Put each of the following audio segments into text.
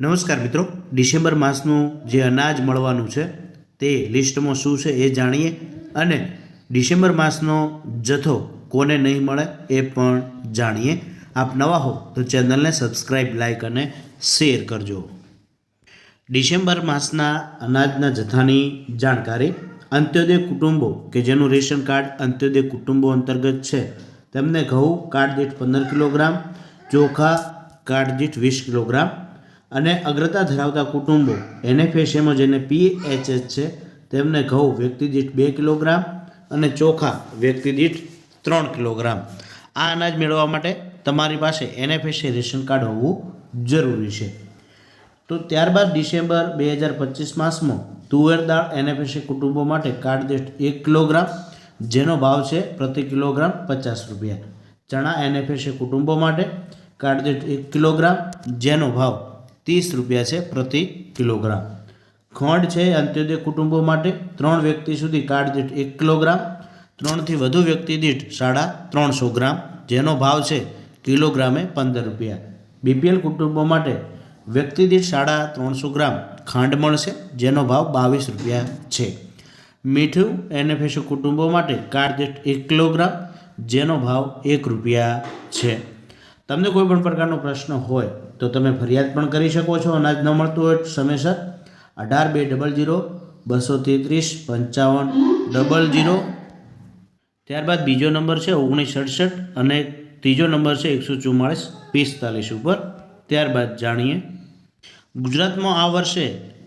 નમસ્કાર મિત્રો. ડિસેમ્બર માસનું જે અનાજ મળવાનું છે, તે લિસ્ટમાં શું છે એ જાણીએ અને ડિસેમ્બર માસનો જથ્થો કોને નહીં મળે એ પણ જાણીએ. આપ નવા હો તો ચેનલને સબસ્ક્રાઈબ લાઈક અને શેર કરજો. ડિસેમ્બર માસના અનાજના જથ્થાની જાણકારી. અંત્યોદય કુટુંબો, કે જેનું રેશન કાર્ડ અંત્યોદય કુટુંબો અંતર્ગત છે, તેમને ઘઉં કાર્ડ દીઠ પંદર કિલોગ્રામ, ચોખા કાર્ડ દીઠ વીસ કિલોગ્રામ અને અગ્રતા ધરાવતા કુટુંબો એનએફએસએમાં જેને પીએચએચ છે, તેમને ઘઉં વ્યક્તિ દીઠ બે કિલોગ્રામ અને ચોખા વ્યક્તિ દીઠ ત્રણ કિલોગ્રામ. આ અનાજ મેળવવા માટે તમારી પાસે એનએફએસએ રેશન કાર્ડ હોવું જરૂરી છે. તો ત્યારબાદ ડિસેમ્બર બે હજાર પચીસ માસમાં તુવેર દાળ એનએફએસએ કુટુંબો માટે કાર્ડ દીઠ એક કિલોગ્રામ, જેનો ભાવ છે પ્રતિ કિલોગ્રામ પચાસ રૂપિયા. ચણા એનએફએસએ કુટુંબો માટે કાર્ડ દીઠ એક કિલોગ્રામ, જેનો ભાવ ત્રીસ રૂપિયા છે પ્રતિ કિલોગ્રામ. ખંડ છે અંત્યોદય કુટુંબો માટે ત્રણ વ્યક્તિ સુધી કાર્ડ દીઠ એક કિલોગ્રામ, ત્રણથી વધુ વ્યક્તિ દીઠ સાડા ત્રણસો ગ્રામ, જેનો ભાવ છે કિલોગ્રામે પંદર રૂપિયા. બીપીએલ કુટુંબો માટે વ્યક્તિ દીઠ સાડા ત્રણસો ગ્રામ ખાંડ મળશે, જેનો ભાવ બાવીસ રૂપિયા છે. મીઠું એનએફએસ કુટુંબો માટે કાર્ડ દીઠ એક કિલોગ્રામ, જેનો ભાવ એક રૂપિયા છે. તમને કોઈ પણ પ્રકારનો પ્રશ્ન હોય તો તમે ફરિયાદ પણ કરી શકો છો, અનાજ ન મળતું હોય, સમયસર. અઢાર બે ડબલ જીરો, બસો તેત્રીસ, પંચાવન ડબલ જીરો. ત્યારબાદ બીજો નંબર છે ઓગણીસ સડસઠ અને ત્રીજો નંબર છે એકસો ચુમ્માળીસ પિસ્તાલીસ ઉપર. ત્યારબાદ જાણીએ. ગુજરાતમાં આ વર્ષે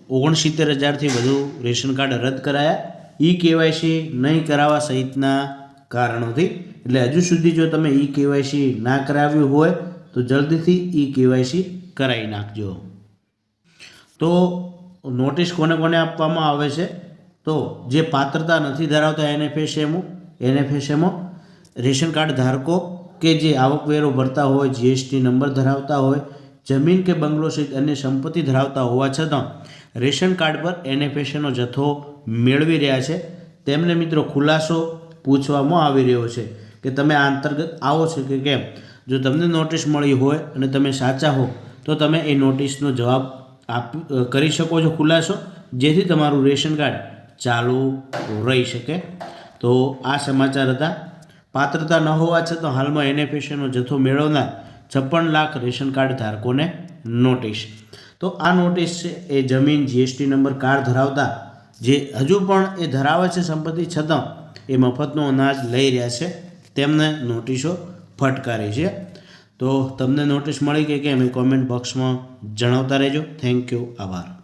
ઓગણસિત્તેર હજારથી વધુ રેશન કાર્ડ રદ કરાયા. ઈ કેવાયસી નહીં કરાવવા સહિતના કારણોથી. એટલે હજુ સુધી જો તમે ઈ કેવાયસી ના કરાવ્યું હોય, તો જલ્દીથી ઈ કેવાયસી કરાવી નાખજો. તો નોટિસ કોને કોને આપવામાં આવે છે? તો જે પાત્રતા નથી ધરાવતા એનએફએસએમો એનએફએસએમો રેશન કાર્ડ ધારકો કે જે આવકવેરો ભરતા હોય, જીએસટી નંબર ધરાવતા હોય, જમીન કે બંગલો સહિત અન્ય સંપત્તિ ધરાવતા હોવા છતાં રેશન કાર્ડ પર એનએફએસએનો જથ્થો મેળવી રહ્યા છે. તેમને મિત્રો ખુલાસો પૂછવામાં આવી રહ્યો છે કે તમે આ અંતર્ગત આવો છો કે કેમ? જો તમને નોટિસ મળી હોય અને તમે સાચા હો, તો તમે એ નોટિસનો જવાબ આપ કરી શકો છો ખુલાસો, જેથી તમારું રેશન કાર્ડ ચાલુ રહી શકે. તો આ સમાચાર હતા. પાત્રતા ન હોવા છતાં હાલમાં એનએફએસનો જથ્થો મેળવનાર છપ્પન લાખ રેશન કાર્ડ ધારકોને નોટિસ. તો આ નોટિસ છે એ જમીન જીએસટી નંબર કાર્ડ ધરાવતા, જે હજુ પણ એ ધરાવે છે સંપત્તિ છતાં એ મફતનો અનાજ લઈ રહ્યા છે. તેમને નોટિસો ફટકારી છે. તો તમને નોટિસ મળી કે કેમ એ કોમેન્ટ બોક્સમાં જણાવતા રહેજો. થેન્ક યુ આભાર.